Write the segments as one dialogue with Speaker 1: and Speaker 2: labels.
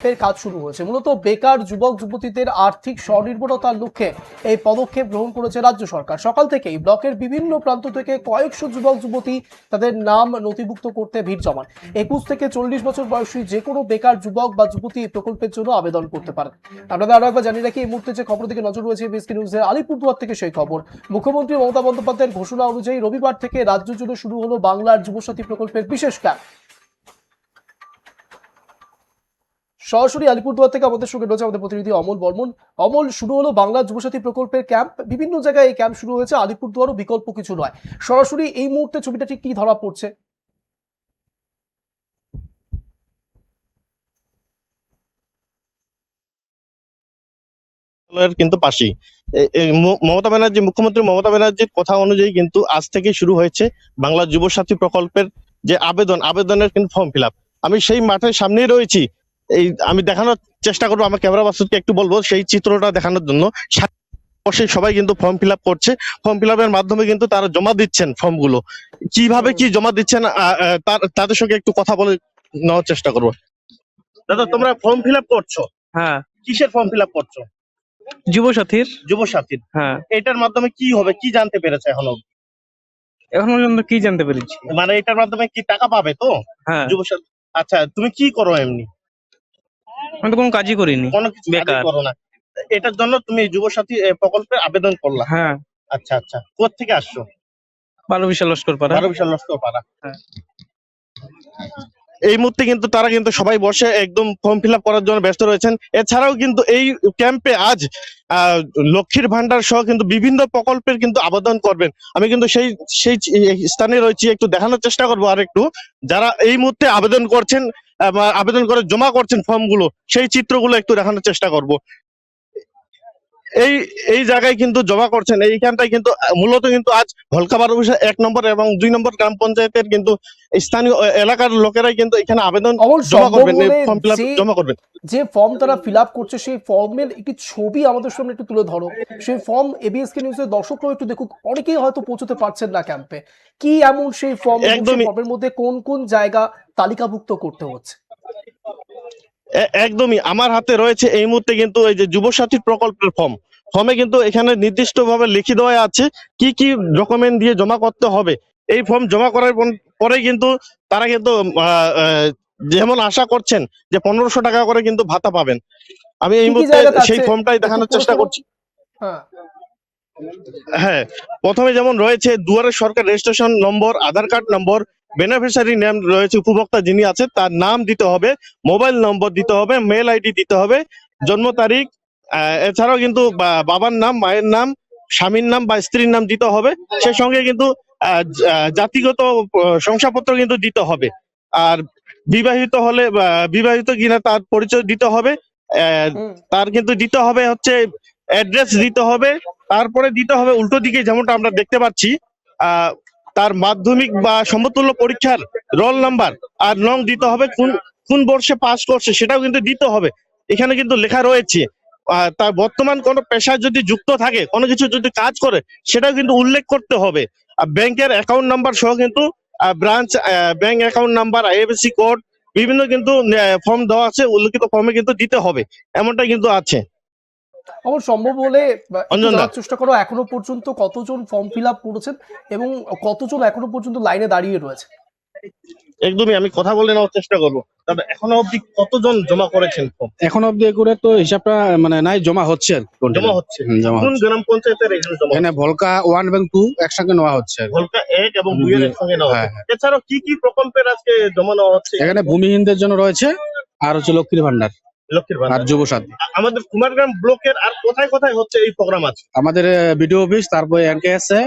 Speaker 1: এর কাজ শুরু হয়েছে। মূলত বেকার যুবক, যুবতীদের আর্থিক স্বনির্ভরতার লক্ষ্যে এই পদক্ষেপ গ্রহণ করেছে রাজ্য সরকার। সকাল থেকেই ব্লকের বিভিন্ন প্রান্ত থেকে কয়েকশো যুবক, যুবতী তাদের নাম নথিভুক্ত করতে ভিড় জমান। একুশ থেকে চল্লিশ বছর বয়সী যে কোনো বেকার যুবক বা যুবতী এই প্রকল্পের জন্য আবেদন করতে পারেন। আপনাদের আরও একবার জানিয়ে রাখি, এই মুহূর্তে যে খবর দিকে নজর রয়েছে বিএসকে নিউজের আলিপুরদুয়ার থেকে সেই খবর। মুখ্যমন্ত্রী মমতা বন্দ্যোপাধ্যায়ের ঘোষণা অনুযায়ী রবিবার থেকে রাজ্য জুড়ে শুরু হলো বাংলার যুবসাথী প্রকল্পের বিশেষ ক্যাম্প সরাসরি আলিপুরদুয়ার থেকে আমাদের সঙ্গে রয়েছে আমাদের প্রতিনিধি অমল বর্মন। অমল, শুরু হলো বাংলা যুবসাথী প্রকল্পের ক্যাম্প। বিভিন্ন জায়গায় এই ক্যাম্প শুরু হয়েছে। আলিপুরদুয়ারও বিকল্প কিছু নয়। সরাসরি এই মুহূর্তে ছবিটা ঠিক কি ধরা পড়ছে?
Speaker 2: কিন্তু পাশেই। মমতা ব্যানার্জি, মুখ্যমন্ত্রী মমতা ব্যানার্জির কথা অনুযায়ী কিন্তু আজ থেকে শুরু হয়েছে বাংলা যুব সাথী প্রকল্পের যে আবেদন, আবেদনের কিন্তু ফর্ম ফিল আমি সেই মাঠের সামনেই রয়েছি। এই আমি দেখানোর চেষ্টা করব আমার ক্যামেরা বাসুদকে একটু বলব সেই চিত্রটা দেখানোর জন্য। বসে সবাই কিন্তু ফর্ম ফিল করছে। ফর্ম ফিল এর মাধ্যমে কিন্তু তারা জমা দিচ্ছেন ফর্মগুলো কীভাবে কি জমা দিচ্ছেন তাদের সঙ্গে একটু কথা বলে নেওয়ার চেষ্টা করব। দাদা তোমরা ফর্ম ফিল করছ?
Speaker 3: হ্যাঁ।
Speaker 2: কিসের ফর্ম ফিল করছ?
Speaker 3: যুবসাথীর।
Speaker 2: যুব সাথীর
Speaker 3: হ্যাঁ।
Speaker 2: এটার মাধ্যমে কি হবে কি জানতে পেরেছে এখনও
Speaker 3: এখন পর্যন্ত কি জানতে পেরেছি?
Speaker 2: মানে এটার মাধ্যমে কি টাকা পাবে তো?
Speaker 3: হ্যাঁ।
Speaker 2: যুবসাথী আচ্ছা তুমি কি করো এমনি?
Speaker 3: আমি তো কোনো কাজই করিনি।
Speaker 2: কোনো কিছু কাজই
Speaker 3: বেকার।
Speaker 2: করো না। এটার জন্য তুমি যুব সাথী এ, প্রকল্পে আবেদন করলা?
Speaker 3: হ্যাঁ।
Speaker 2: আচ্ছা আচ্ছা। কোথা থেকে আসছো?
Speaker 3: বারো বিশাল লস্কর পাড়া।
Speaker 2: বারো বিশাল লস্কর পাড়া।
Speaker 3: হ্যাঁ।
Speaker 2: এই মুহূর্তে কিন্তু তারা কিন্তু সবাই বসে একদম ফর্ম ফিল করার জন্য ব্যস্ত রয়েছেন। এছাড়াও কিন্তু এই ক্যাম্পে আজ আহ, লক্ষ্মীর ভান্ডার সহ কিন্তু বিভিন্ন প্রকল্পের কিন্তু আবেদন করবেন। আমি কিন্তু সেই সেই স্থানে রয়েছি একটু দেখানোর চেষ্টা করব আর একটু যারা এই মুহূর্তে আবেদন করছেন আবেদন করে জমা করছেন ফর্মগুলো সেই চিত্রগুলো একটু দেখানোর চেষ্টা করব। এই এই জায়গায় কিন্তু জমা করছেন এইখানটায় কিন্তু মূলত কিন্তু আজ ভলকাবার এক নম্বর এবং দুই নম্বর গ্রাম পঞ্চায়েতের কিন্তু স্থানীয় এলাকার লোকেরাই কিন্তু এখানে আবেদন জমা করবেন ফর্ম ফিল
Speaker 1: যে-
Speaker 2: জমা করবেন।
Speaker 1: যে ফর্ম তারা ফিল আপ করছে সেই ফর্মের একটি ছবি আমাদের সামনে একটু তুলে ধরো। সেই ফর্ম এবিএস কে নিউজের দর্শকরাও একটু দেখুক অনেকেই হয়তো পৌঁছতে পারছেন না ক্যাম্পে কি এমন সেই ফর্ম। ফর্মের মধ্যে কোন কোন জায়গা তালিকাভুক্ত করতে হচ্ছে?
Speaker 2: একদমই আমার হাতে রয়েছে এই মুহূর্তে কিন্তু এই যে যুব সাথী প্রকল্পের ফর্ম। ফর্মে কিন্তু এখানে নির্দিষ্ট ভাবে লিখে দেওয়া আছে কি কি ডকুমেন্ট দিয়ে জমা করতে হবে। এই ফর্ম জমা করার পর- কিন্তু তারা কিন্তু যেমন আশা করছেন যে পনেরোশো টাকা করে কিন্তু ভাতা পাবেন। আমি এই মুহূর্তে সেই ফর্মটাই দেখানোর চেষ্টা করছি।
Speaker 1: হ্যাঁ।
Speaker 2: হ্যাঁ প্রথমে যেমন রয়েছে Duare Sarkar registration number Aadhaar card number beneficiary নাম রয়েছে উপভোক্তা যিনি আছে তার নাম দিতে হবে মোবাইল নম্বর দিতে হবে মেল আইডি দিতে হবে জন্ম তারিখ এছাড়াও কিন্তু বাবার নাম মায়ের নাম স্বামীর নাম বা স্ত্রীর নাম দিতে হবে সে সঙ্গে কিন্তু জাতিগত শংসাপত্র কিন্তু দিতে হবে। আর বিবাহিত হলে বিবাহিত কিনা তার পরিচয় দিতে হবে আহ, তার কিন্তু দিতে হবে হচ্ছে অ্যাড্রেস দিতে হবে তারপরে দিতে হবে উল্টো দিকে যেমনটা আমরা দেখতে পাচ্ছি আহ, তার মাধ্যমিক বা সমতুল্য পরীক্ষার রোল নাম্বার আর নং দিতে হবে কোন কোন বর্ষে পাস করছে সেটাও কিন্তু দিতে হবে। এখানে কিন্তু লেখা রয়েছে তার বর্তমান কোনো পেশায় যদি যুক্ত থাকে, কোনো কিছু যদি কাজ করে, সেটাও কিন্তু উল্লেখ করতে হবে। আর ব্যাংকের অ্যাকাউন্ট নাম্বার সহ কিন্তু branch bank account number IFSC code বিভিন্ন কিন্তু ফর্ম দেওয়া আছে, উল্লেখিত ফর্মে কিন্তু দিতে হবে। এমনটা কিন্তু আছে।
Speaker 1: আমার সম্ভব হলে চেষ্টা করো এখনও পর্যন্ত কতজন ফর্ম ফিল আপ করেছেন এবং কতজন এখনও পর্যন্ত লাইনে দাঁড়িয়ে রয়েছে?
Speaker 2: একদমই আমি কথা বলে নেওয়ার চেষ্টা করব। তবে এখনও অবধি কতজন জমা করেছেন ফর্ম
Speaker 4: এখন অব্দি করে তো হিসাবটা মানে নাই জমা হচ্ছে
Speaker 2: জমা হচ্ছে? কোন গ্রাম পঞ্চায়েতের এখানে
Speaker 4: ভলকা ওয়ান এবং টু একসঙ্গে নেওয়া হচ্ছে।
Speaker 2: ভলকা এক এবং দুই এর
Speaker 4: দুই।
Speaker 2: একসঙ্গে নেওয়া
Speaker 4: হ্যাঁ,
Speaker 2: হচ্ছে। এছাড়াও কি কি প্রকল্পের আজকে জমা নেওয়া হচ্ছে?
Speaker 4: এখানে ভূমিহীনদের জন্য রয়েছে আর হচ্ছে লক্ষ্মীর ভান্ডার আর
Speaker 2: ভান্ডার।
Speaker 4: যুব সাথী
Speaker 2: আমাদের কুমারগ্রাম ব্লকের আর কোথায় কোথায় হচ্ছে এই প্রোগ্রাম আছে
Speaker 4: আমাদের বিডিও অফিস তারপরে এনকে আছে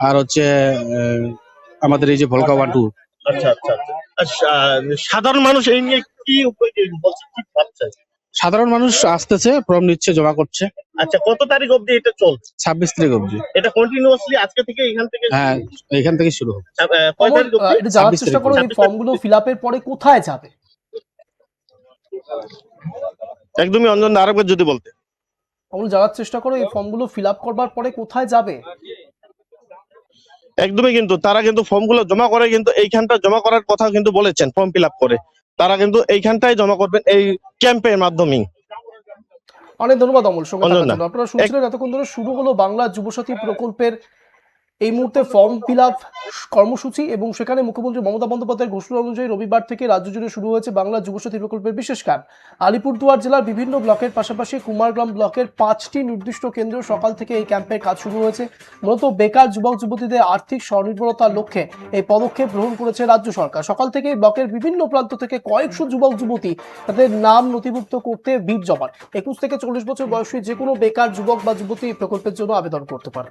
Speaker 4: আর হচ্ছে আহ, আমাদের এই যে ভলকা ওয়ান টু।
Speaker 2: আচ্ছা আচ্ছা আচ্ছা। সাধারণ মানুষ এই নিয়ে কি ভাবছে?
Speaker 4: সাধারণ মানুষ আসতেছে ফর্ম নিচ্ছে জমা করছে।
Speaker 2: আচ্ছা কত তারিখ অবধি এটা চলছে?
Speaker 4: ছাব্বিশ তারিখ অব্দি
Speaker 2: এটা কন্টিনিউয়াসলি আজকে থেকে এখান থেকে
Speaker 4: হ্যাঁ এখান থেকে শুরু হবে।
Speaker 2: আহ, কয়
Speaker 1: অমল,
Speaker 2: তারিখ
Speaker 1: আহ, জানার চেষ্টা করো এই ফর্মগুলো ফিল আপের পরে কোথায় যাবে?
Speaker 2: একদমই অঞ্জন আরেকবার যদি বলতে।
Speaker 1: অমল জানার চেষ্টা করো এই ফর্মগুলো ফিল আপ করবার পরে কোথায় যাবে?
Speaker 2: একদমই কিন্তু তারা কিন্তু ফর্মগুলো জমা করে কিন্তু এইখানটা জমা করার কথা কিন্তু বলেছেন ফর্ম ফিল আপ করে। তারা কিন্তু এইখানটাই জমা করবেন এই ক্যাম্পের মাধ্যমেই।
Speaker 1: অনেক ধন্যবাদ অমল সঙ্গে। আপনারা শুনছিলেন এতক্ষণ ধরে শুরু হলো বাংলা যুবসাথী প্রকল্পের এই মুহূর্তে ফর্ম ফিল আপ কর্মসূচি এবং সেখানে মুখ্যমন্ত্রী মমতা বন্দ্যোপাধ্যায়ের ঘোষণা অনুযায়ী রবিবার থেকে রাজ্য জুড়ে শুরু হয়েছে বাংলা যুবসাথী প্রকল্পের বিশেষ ক্যাম্প আলিপুরদুয়ার জেলার বিভিন্ন ব্লকের পাশাপাশি কুমারগ্রাম ব্লকের পাঁচটি নির্দিষ্ট কেন্দ্র সকাল থেকে এই ক্যাম্পের কাজ শুরু হয়েছে। মূলত বেকার যুবক যুবতীদের আর্থিক স্বনির্ভরতার লক্ষ্যে এই পদক্ষেপ গ্রহণ করেছে রাজ্য সরকার। সকাল থেকে ব্লকের বিভিন্ন প্রান্ত থেকে কয়েকশো যুবক যুবতী তাদের নাম নথিভুক্ত করতে ভিড় জমান। একুশ থেকে চল্লিশ বছর বয়সী যে কোনো বেকার যুবক বা যুবতী এই প্রকল্পের জন্য আবেদন করতে পারে।